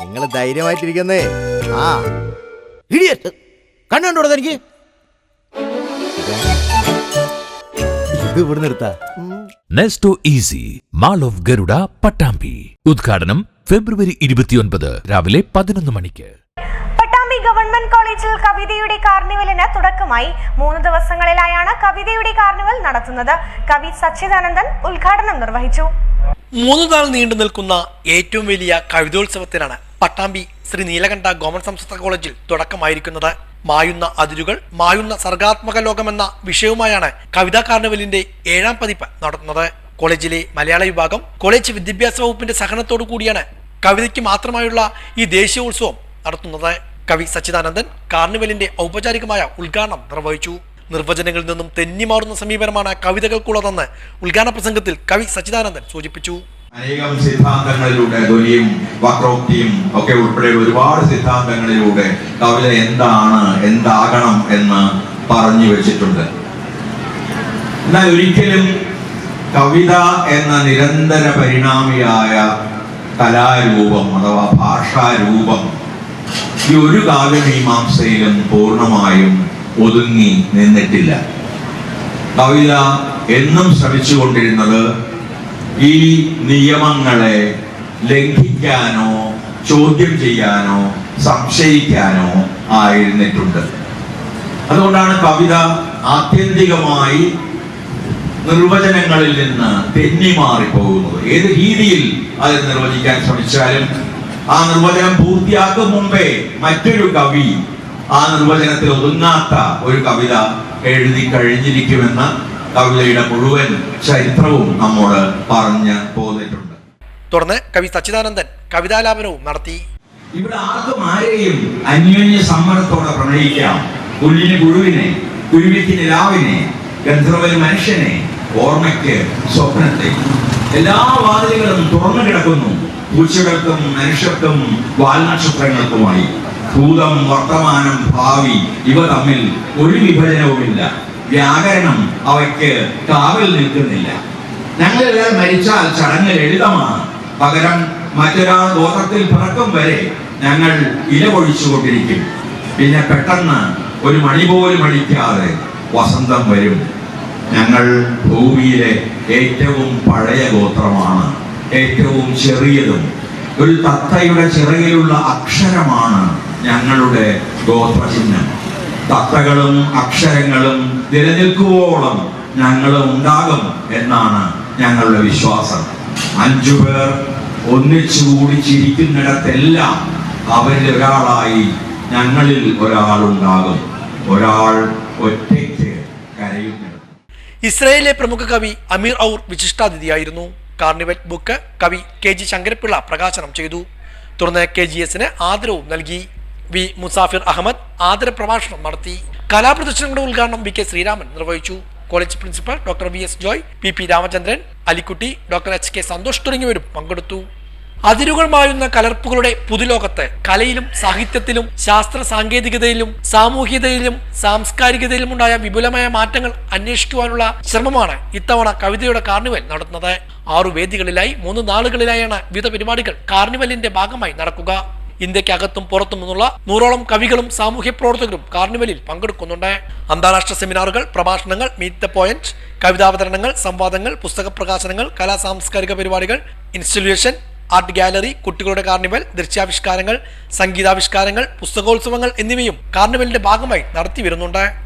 നിങ്ങൾ ധൈര്യമായിട്ടിരിക്കുന്നേ. ആ. ഇടിയറ്റ്. കണ്ണുണ്ടോ എനിക്ക്? ഇത് ഇവിടെ നിർത്താ Nesto easy mall of Garuda Pattambi ഉദ്ഘാടനം ഫെബ്രുവരി ഇരുപത്തിയൊൻപത് രാവിലെ പതിനൊന്ന് മണിക്ക്. പട്ടാമ്പി ഗവൺമെന്റ് കോളേജിൽ കവിതയുടെ കാർണിവലിന് തുടക്കമായി. മൂന്ന് ദിവസങ്ങളിലായാണ് കവിതയുടെ കാർണിവൽ നടത്തുന്നത്. കവി സച്ചിദാനന്ദൻ ഉദ്ഘാടനം നിർവഹിച്ചു. മൂന്ന് നാൾ നീണ്ടു നിൽക്കുന്ന ഏറ്റവും വലിയ കവിതോത്സവത്തിനാണ് പട്ടാമ്പി ശ്രീ നീലകണ്ഠ ഗവൺമെന്റ് സംസ്കൃത കോളേജിൽ തുടക്കമായിരിക്കുന്നത്. മായുന്ന അതിരുകൾ മായുന്ന സർഗാത്മക ലോകമെന്ന വിഷയവുമായാണ് കവിതാ കാർണിവലിന്റെ ഏഴാം പതിപ്പ് നടത്തുന്നത്. കോളേജിലെ മലയാള വിഭാഗം കോളേജ് വിദ്യാഭ്യാസ വകുപ്പിന്റെ സഹനത്തോടു കൂടിയാണ് കവിതയ്ക്ക് മാത്രമായുള്ള ഈ ദേശീയോത്സവം നടത്തുന്നത്. കവി സച്ചിദാനന്ദൻ കാർണിവലിന്റെ ഔപചാരികമായ ഉദ്ഘാടനം നിർവഹിച്ചു. നിർവചനങ്ങളിൽ നിന്നും തെന്നിമാറുന്ന സമീപനമാണ് കവിതകൾക്കുള്ളതെന്ന് ഉദ്ഘാടന പ്രസംഗത്തിൽ കവി സച്ചിദാനന്ദൻ സൂചിപ്പിച്ചു. അനേകം സിദ്ധാന്തങ്ങളിലൂടെ ധ്വനിയും വക്രോക്തിയും ഒക്കെ ഉൾപ്പെടെ ഒരുപാട് സിദ്ധാന്തങ്ങളിലൂടെ കവിത എന്താണ് എന്താകണം എന്ന് പറഞ്ഞു വെച്ചിട്ടുണ്ട്. എന്നാൽ ഒരിക്കലും കവിത എന്ന നിരന്തര പരിണാമിയായ കലാരൂപം അഥവാ ഭാഷാരൂപം ഈ ഒരു കാവ്യമീമാംസയിലും പൂർണമായും ഒതുങ്ങി നിന്നിട്ടില്ല. കവിത എന്നും ശ്രമിച്ചുകൊണ്ടിരുന്നത് ഈ നിയമങ്ങളെ ലംഘിക്കാനോ ചോദ്യം ചെയ്യാനോ സംശയിക്കാനോ ആയിരുന്നിട്ടുണ്ട്. അതുകൊണ്ടാണ് കവിത ആത്യന്തികമായി നിർവചനങ്ങളിൽ നിന്ന് തെന്നി മാറിപ്പോകുന്നത്. ഏത് രീതിയിൽ അത് നിർവചിക്കാൻ ശ്രമിച്ചാലും ആ നിർവചനം പൂർത്തിയാക്കും മുമ്പേ മറ്റൊരു കവി ആ നിർവചനത്തിൽ ഒതുങ്ങാത്ത ഒരു കവിത എഴുതി കഴിഞ്ഞിരിക്കുമെന്ന് കവിതയുടെ മുഴുവൻ ചരിത്രവും നമ്മോട് പറഞ്ഞ് പോന്നിട്ടുണ്ട്. തുടർന്ന് കവി സച്ചിദാനന്ദൻ കവിതാലാപനവും നടത്തി. ഇവിടെ ആർക്കും ആരെയും അന്യോന്യ സമ്മർദ്ദത്തോടെ പ്രണയിക്കാം. പുല്ലിന് പുഴുവിനെ കുരുവിത്തിന് ലാവിനെ ഗന്ധർവന് മനുഷ്യനെ ഓർമ്മയ്ക്ക് സ്വപ്നത്തെ. എല്ലാ വാതിലുകളും തുറന്നു കിടക്കുന്നു. പൂച്ചകൾക്കും മനുഷ്യർക്കും വാൽനക്ഷത്രങ്ങൾക്കുമായി. ഭൂതം വർത്തമാനം ഭാവി ഇവ തമ്മിൽ ഒരു വിഭജനവുമില്ല. വ്യാകരണം അവയ്ക്ക് കാവൽ നിൽക്കുന്നില്ല. ഞങ്ങളെല്ലാം മരിച്ചാൽ ചടങ്ങ് ലളിതമാണ്. പകരം മറ്റൊരാൾ ദോഷത്തിൽ പിറക്കും വരെ ഞങ്ങൾ ഇലപൊഴിച്ചുകൊണ്ടിരിക്കും പിന്നെ പെട്ടെന്ന് ഒരു മണി പോലും അടിക്കാതെ വസന്തം വരും. ഞങ്ങൾ ഭൂമിയിലെ ഏറ്റവും പഴയ ഗോത്രമാണ് ഏറ്റവും ചെറിയതും ഒരു തത്തയുടെ ചിറകിലുള്ള അക്ഷരമാണ് ഞങ്ങളുടെ ഗോത്രചിഹ്നം. തത്തകളും അക്ഷരങ്ങളും നിലനിൽക്കുവോളം ഞങ്ങൾ ഉണ്ടാകും എന്നാണ് ഞങ്ങളുടെ വിശ്വാസം. അഞ്ചു പേർ ഒന്നിച്ചുകൂടി ചിരിക്കുന്നിടത്തെല്ലാം അവരിൽ ഒരാളായി ഞങ്ങളിൽ ഒരാളുണ്ടാകും ഒരാൾ ഒറ്റയ്ക്ക് കരയുന്നിടത്ത്. ഇസ്രയേലിലെ പ്രമുഖ കവി അമീർ ഔർ വിശിഷ്ടാതിഥിയായിരുന്നു. കാർണിവൽ ബുക്ക് കവി കെ ജി ശങ്കരപ്പിള്ള പ്രകാശനം ചെയ്തു. തുടർന്ന് കെ ജി എസിന് ആദരവും നൽകി. വി. മുസാഫിർ അഹമ്മദ് ആദര പ്രഭാഷണം നടത്തി. കലാപ്രദർശനങ്ങളുടെ ഉദ്ഘാടനം വി. കെ. ശ്രീരാമൻ നിർവഹിച്ചു. College principal doctor V. S. Joy P. P. Ramachandran Alikutty doctor H. K. Santhosh തുടങ്ങിയവരും പങ്കെടുത്തു. അതിരുകൾ മായുന്ന കലർപ്പുകളുടെ പുതുലോകത്ത് കലയിലും സാഹിത്യത്തിലും ശാസ്ത്ര സാങ്കേതികതയിലും സാമൂഹികതയിലും സാംസ്കാരികതയിലും ഉണ്ടായ വിപുലമായ മാറ്റങ്ങൾ അന്വേഷിക്കുവാനുള്ള ശ്രമമാണ് ഇത്തവണ കവിതയുടെ കാർണിവൽ നടത്തുന്നത്. ആറു വേദികളിലായി മൂന്ന് നാളുകളിലായാണ് വിവിധ പരിപാടികൾ കാർണിവലിന്റെ ഭാഗമായി നടക്കുക. ഇന്ത്യക്കകത്തും പുറത്തും നിന്നുള്ള നൂറോളം കവികളും സാമൂഹ്യ പ്രവർത്തകരും കാർണിവലിൽ പങ്കെടുക്കുന്നുണ്ട്. അന്താരാഷ്ട്ര സെമിനാറുകൾ പ്രഭാഷണങ്ങൾ മീറ്റ് ദ പോയിന്റ് കവിതാവതരണങ്ങൾ സംവാദങ്ങൾ പുസ്തക പ്രകാശനങ്ങൾ കലാ സാംസ്കാരിക പരിപാടികൾ ഇൻസ്റ്റിറ്റ്യൂഷൻ ആർട്ട് ഗാലറി കുട്ടികളുടെ കാർണിവൽ ദൃശ്യാവിഷ്കാരങ്ങൾ സംഗീതാവിഷ്കാരങ്ങൾ പുസ്തകോത്സവങ്ങൾ എന്നിവയും കാർണിവലിന്റെ ഭാഗമായി നടത്തി വരുന്നുണ്ട്.